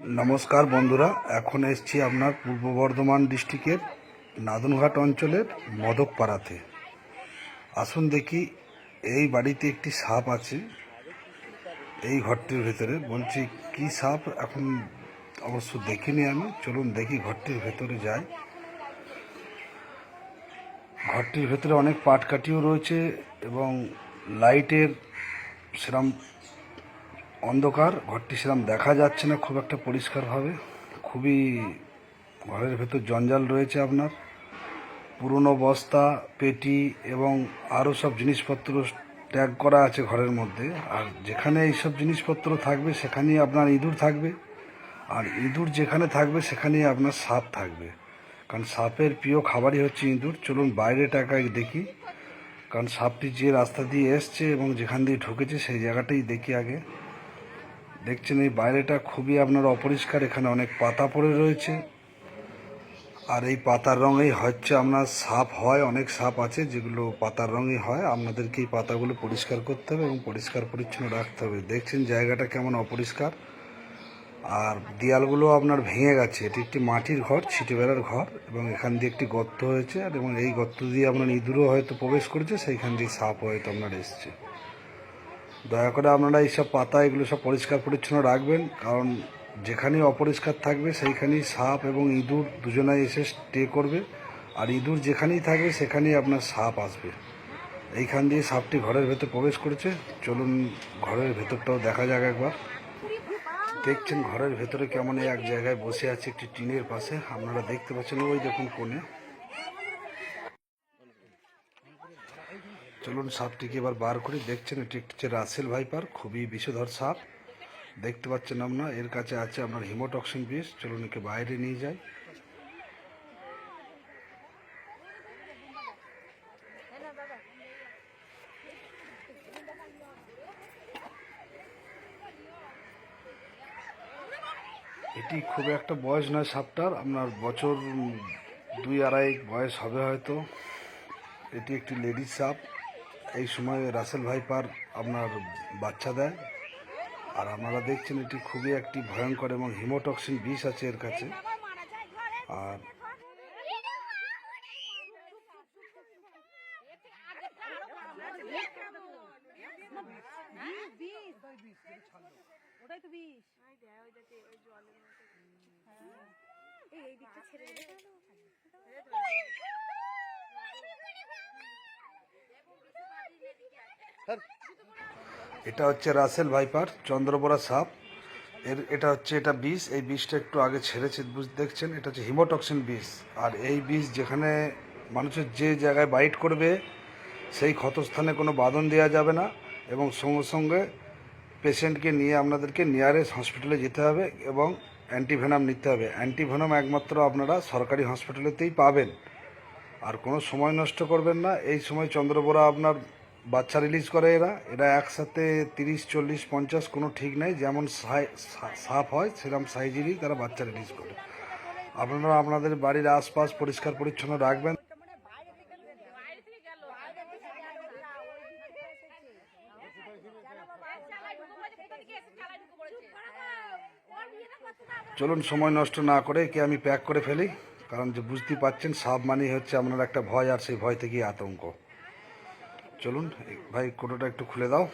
নমস্কার বন্ধুরা, এখন এসছি আপনার পূর্ব বর্ধমান ডিস্ট্রিক্টের নাদনঘাট অঞ্চলের মদকপাড়াতে। আসুন দেখি, এই বাড়িতে একটি সাপ আছে, এই ঘরটির ভেতরে। বলছি, কি সাপ? এখন অবশ্য দেখিনি আমি। চলুন দেখি ঘরটির ভেতরে যাই। ঘরটির ভেতরে অনেক পাটকাঠিও রয়েছে এবং লাইটের সেরম অন্ধকার, ঘরটি সেরকম দেখা যাচ্ছে না খুব একটা পরিষ্কারভাবে। খুবই ঘরের ভেতর জঞ্জাল রয়েছে আপনার। পুরনো বস্তা, পেটি এবং আরও সব জিনিসপত্র ট্যাগ করা আছে ঘরের মধ্যে। আর যেখানে এইসব জিনিসপত্র থাকবে, সেখানেই আপনার ইঁদুর থাকবে। আর ইঁদুর যেখানে থাকবে, সেখানেই আপনার সাপ থাকবে। কারণ সাপের প্রিয় খাবারই হচ্ছে ইঁদুর। চলুন বাইরে টাকায় দেখি। কারণ সাপটি যে রাস্তা দিয়ে এসছে এবং যেখান দিয়ে ঢুকেছে, সেই জায়গাটাই দেখি আগে। দেখছেন এই বাইরেটা খুবই আপনার অপরিষ্কার, এখানে অনেক পাতা পড়ে রয়েছে। আর এই পাতার রঙেই হচ্ছে আপনার সাপ হয়, অনেক সাপ আছে যেগুলো পাতার রঙই হয়। আপনাদেরকে এই পাতাগুলো পরিষ্কার করতে হবে এবং পরিষ্কার পরিচ্ছন্ন রাখতে হবে। দেখছেন জায়গাটা কেমন অপরিষ্কার। আর দেয়ালগুলো আপনার ভেঙে গেছে। এটি একটি মাটির ঘর ছিটে বেড়ার ঘর, এবং এখান দিয়ে একটি গর্ত হয়েছে। আর এবং এই গর্ত দিয়ে আপনার ইঁদুরও হয়তো প্রবেশ করেছে, সেইখান দিয়ে সাপ হয়তো আপনার এসছে। দয়া করে আপনারা এইসব পাতা, এগুলো সব পরিষ্কার পরিচ্ছন্ন রাখবেন, কারণ যেখানেই অপরিষ্কার থাকবে, সেইখানেই সাপ এবং ইঁদুর দুজনাই এসে স্টে করবে। আর ইঁদুর যেখানেই থাকবে সেখানেই আপনার সাপ আসবে। এইখান দিয়ে সাপটি ঘরের ভেতর প্রবেশ করেছে। চলুন ঘরের ভেতরটাও দেখা যাক একবার। দেখছেন ঘরের ভেতরে কেমন এক জায়গায় বসে আছে একটি টিনের পাশে। আপনারা দেখতে পাচ্ছেন ওই দেখুন কোণে। চলুন সাপটিকে এবার বার করি। দেখছেন এটি একটি রাসেল ভাইপার, খুবই বিষধর সাপ। দেখতে পাচ্ছেন আপনার এর কাছে আছে আপনার হিমোটক্সিন বিষ। চলুন একে বাইরে নিয়ে যাই। এটি খুব একটা বয়স নয় সাপটার, আপনার বছর দুই আড়াই বয়স হবে হয়তো। এটি একটি লেডিস সাপ। এই সময় রাসেল ভাইপার আপনার বাচ্চা দেয়। আর আপনারা দেখছেন এটি খুবই একটি ভয়ঙ্কর এবং হিমোটক্সিন বিষ আছে এর কাছে। আর ওটাই তো বিষ এই দিকটা ছেড়ে এটা হচ্ছে রাসেল ভাইপার চন্দ্রবড়া সাপ। এর, এটা হচ্ছে, এটা বিষ। এই বিষটা একটু আগে ছেড়েছে দেখছেন? এটা হচ্ছে হিমোটক্সিন বিষ। আর এই বিষ যেখানে মানুষের যে জায়গায় বাইট করবে, সেই ক্ষতস্থানে কোনো বাঁধন দেওয়া যাবে না এবং সঙ্গে সঙ্গে পেশেন্টকে নিয়ে আপনাদেরকে নিয়ারেস্ট হসপিটালে যেতে হবে এবং অ্যান্টিভেনাম নিতে হবে। অ্যান্টিভেনাম একমাত্র আপনারা সরকারি হসপিটালেতেই পাবেন। আর কোনো সময় নষ্ট করবেন না। এই সময় চন্দ্রবোরা আপনার বাচ্চা রিলিজ করে এরা। এরা একসাথে তিরিশ, চল্লিশ, পঞ্চাশ, কোনো ঠিক নাই। যেমন সাই- সা- সাপ হয় সেরকম সাইজেরই তারা বাচ্চা রিলিজ করে। আপনারা আপনাদের বাড়ির আশপাশ পরিষ্কার পরিচ্ছন্ন রাখবেন। চলুন সময় নষ্ট না করে একে আমি প্যাক করে ফেলি, কারণ যে বুঝতেই পারছেন সাপ মানেই হচ্ছে আপনার একটা ভয়, আর সেই ভয় থেকেই আতঙ্ক। চলুন ভাই কোটোটা একটু খুলে দাও।